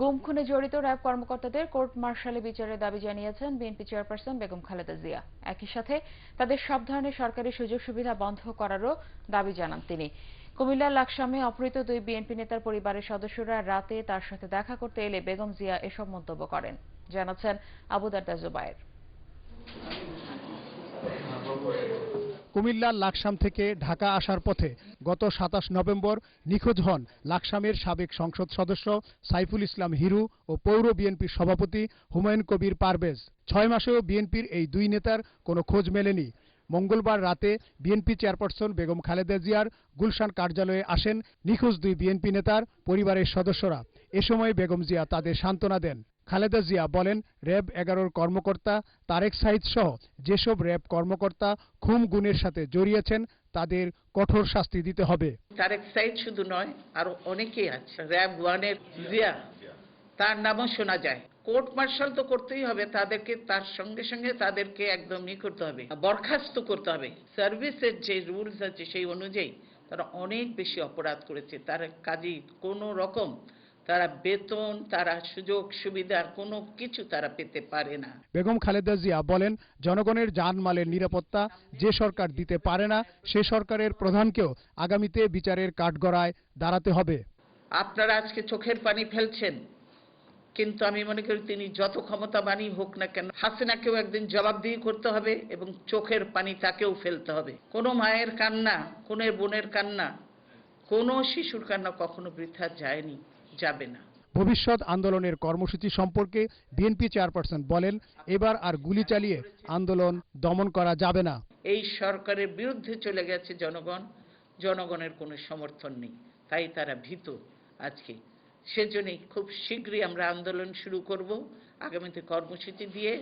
গুম খুনে জড়িত র্যাব কর্মকর্তাদের কোর্ট মার্শালে বিচারের দাবি জানিয়েছেন বিএনপি চেয়ারপারসন বেগম খালেদা জিয়া। একই সাথে তাদের সব ধরনের সরকারি সুযোগ সুবিধা বন্ধ করারও দাবি জানান তিনি। কুমিল্লার লাকসামে অপহৃত দুই বিএনপি নেতার পরিবারের সদস্যরা রাতে তার সাথে দেখা করতে এলে বেগম জিয়া এসব মন্তব্য করেন। জানাচ্ছেন আবু দারদা জুবায়ের। কুমিল্লার লাকসাম থেকে ঢাকা আসার পথে গত সাতাশ নভেম্বর নিখোঁজ হন লাকসামের সাবেক সংসদ সদস্য সাইফুল ইসলাম হিরু ও পৌর বিএনপির সভাপতি হুমায়ুন কবির পারভেজ। ছয় মাসেও বিএনপির এই দুই নেতার কোনো খোঁজ মেলেনি। মঙ্গলবার রাতে বিএনপি চেয়ারপারসন বেগম খালেদা জিয়ার গুলশান কার্যালয়ে আসেন নিখোঁজ দুই বিএনপি নেতার পরিবারের সদস্যরা। এ সময় বেগম জিয়া তাদের সান্ত্বনা দেন। খালেদা জিয়া বলেন, র্যাব এগারোর কর্মকর্তা তারেক সাইদ সহ যেসব র্যাব কর্মকর্তা খুম গুণের সাথে জড়িয়েছেন, তাদের কঠোর শাস্তি দিতে হবে। তারেক সাইদ শুধু নয়, আরও অনেকেই আছে, র্যাব ওয়ানের জিয়া, তার নামও শোনা যায়। কোর্ট মার্শাল তো করতেই হবে, তাদেরকে, তার সঙ্গে সঙ্গে তাদেরকে একদম ই করতে হবে, বরখাস্ত করতে হবে। সার্ভিসের যে রুলস আছে সেই অনুযায়ী তারা অনেক বেশি অপরাধ করেছে, তার কাজেই কোনো রকম তারা বেতন তারা সুযোগ সুবিধার কোনো কিছু তারা পেতে পারে না। বেগম খালেদা জিয়া বলেন জনগণের জানমালের নিরাপত্তা যে সরকার দিতে পারে না সে সরকারের প্রধানকেও আগামীতে বিচারের কাঠগড়ায় দাঁড়াতে হবে। আপনারা আজকে চোখের পানি ফেলছেন কিন্তু আমি মনে করি তিনি যত ক্ষমতাবানই হোক না কেন হাসিনাকেও একদিন জবাবদিহি করতে হবে এবং চোখের পানি তাকেও ফেলতে হবে। কোনো মায়ের কান্না কোনো বোনের কান্না কোনো শিশুর কান্না কখনো বৃথা যায়নি। যাবে না। ভবিষ্যৎ আন্দোলনের কর্মসূচি সম্পর্কে বিএনপি চেয়ারপারসন বলেন এবার আর গুলি চালিয়ে আন্দোলন দমন করা যাবে না। এই সরকারের বিরুদ্ধে চলে গেছে জনগণ জনগণের কোনো সমর্থন নেই তাই তারা ভীত আজকে। সেজন্যই খুব শীঘ্রই আমরা আন্দোলন শুরু করব আগামীতে কর্মসূচি দিয়ে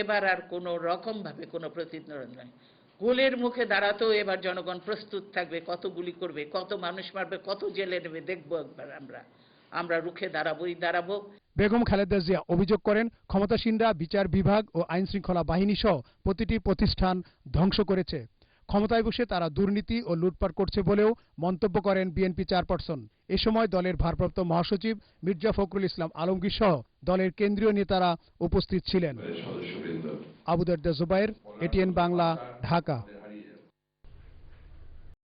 এবার আর কোনো রকমভাবে কোনো প্রতিদ্বন্দ্ব নয়। গুলির মুখে দাঁড়াতেও এবার জনগণ প্রস্তুত থাকবে কত গুলি করবে কত মানুষ মারবে কত জেলে নেবে দেখব একবার আমরা। আমরা রুখে দাঁড়াবোই দাঁড়াবো। বেগম খালেদা জিয়া অভিযোগ করেন ক্ষমতাসীনরা বিচার বিভাগ ও আইন শৃঙ্খলা বাহিনী সহ প্রতিটি প্রতিষ্ঠান ধ্বংস করেছে। ক্ষমতায় বসে তারা দুর্নীতি ও লুটপাট করছে বলেও মন্তব্য করেন বিএনপি চেয়ারপারসন। এ সময় দলের ভারপ্রাপ্ত মহাসচিব মির্জা ফখরুল ইসলাম আলমগীর সহ দলের কেন্দ্রীয় নেতারা উপস্থিত ছিলেন। আবুদার জুবাইর এটিএন বাংলা ঢাকা।